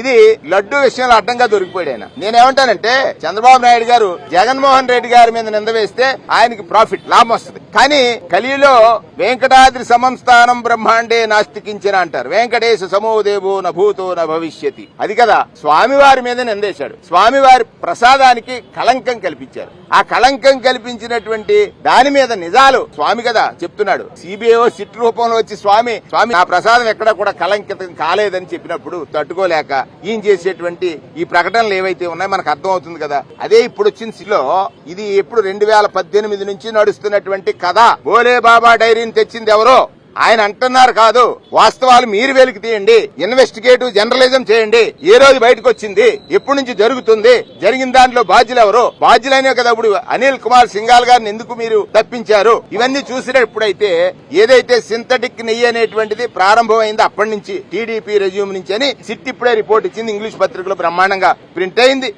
ఇది లడ్డు విషయంలో అడ్డంగా దొరికిపోయాడు ఆయన. నేనేమంటానంటే చంద్రబాబు నాయుడు గారు జగన్మోహన్ రెడ్డి గారి మీద నింద వేస్తే ఆయనకి ప్రాఫిట్ లాభం వస్తుంది. కానీ కలిలో వెంకటాద్రి సమంస్థానం బ్రహ్మాండే నాస్తికించిన అంటారు. వెంకటేశ సమోదేవో నభూతో న భవిష్యతి. అది కదా స్వామివారి మీద నిందేశాడు. స్వామివారి ప్రసాదానికి కళంకం కల్పించారు. ఆ కళంకం కల్పించినటువంటి దాని మీద నిజాలు స్వామి కదా చెప్తున్నాడు. సిబిఐ సిట్ రూపంలో వచ్చి స్వామి స్వామి ఆ ప్రసాదం ఎక్కడ కూడా కళంకితం కాలేదని చెప్పినప్పుడు తట్టుకోలేక ఈయన చేసేటువంటి ఈ ప్రకటనలు ఏవైతే ఉన్నాయో మనకు అర్థమవుతుంది కదా. అదే ఇప్పుడు వచ్చిన సిలో ఇది ఎప్పుడు రెండు వేల పద్దెనిమిది నుంచి నడుస్తున్నటువంటి కథ. బోలే బాబా డైరీని తెచ్చింది ఎవరో? ఆయన అంటున్నారు కాదు వాస్తవాలు మీరు వెలికి తీయండి ఇన్వెస్టిగేటివ్ జర్నలిజం చేయండి. ఏ రోజు బయటకు వచ్చింది ఎప్పటి నుంచి జరుగుతుంది జరిగిన దాంట్లో బాధ్యులు ఎవరు? బాధ్యులైన కదా ఇప్పుడు అనిల్ కుమార్ సింగాల్ గారిని ఎందుకు మీరు తప్పించారు? ఇవన్నీ చూసినప్పుడైతే ఏదైతే సింథటిక్ నెయ్యి అనేటువంటిది ప్రారంభమైంది అప్పటి నుంచి టీడీపీ రెజ్యూమ్ నుంచి అని సిట్ ఇప్పుడే రిపోర్ట్ ఇచ్చింది ఇంగ్లీష్ పత్రికలో బ్రహ్మాండంగా ప్రింట్ అయింది.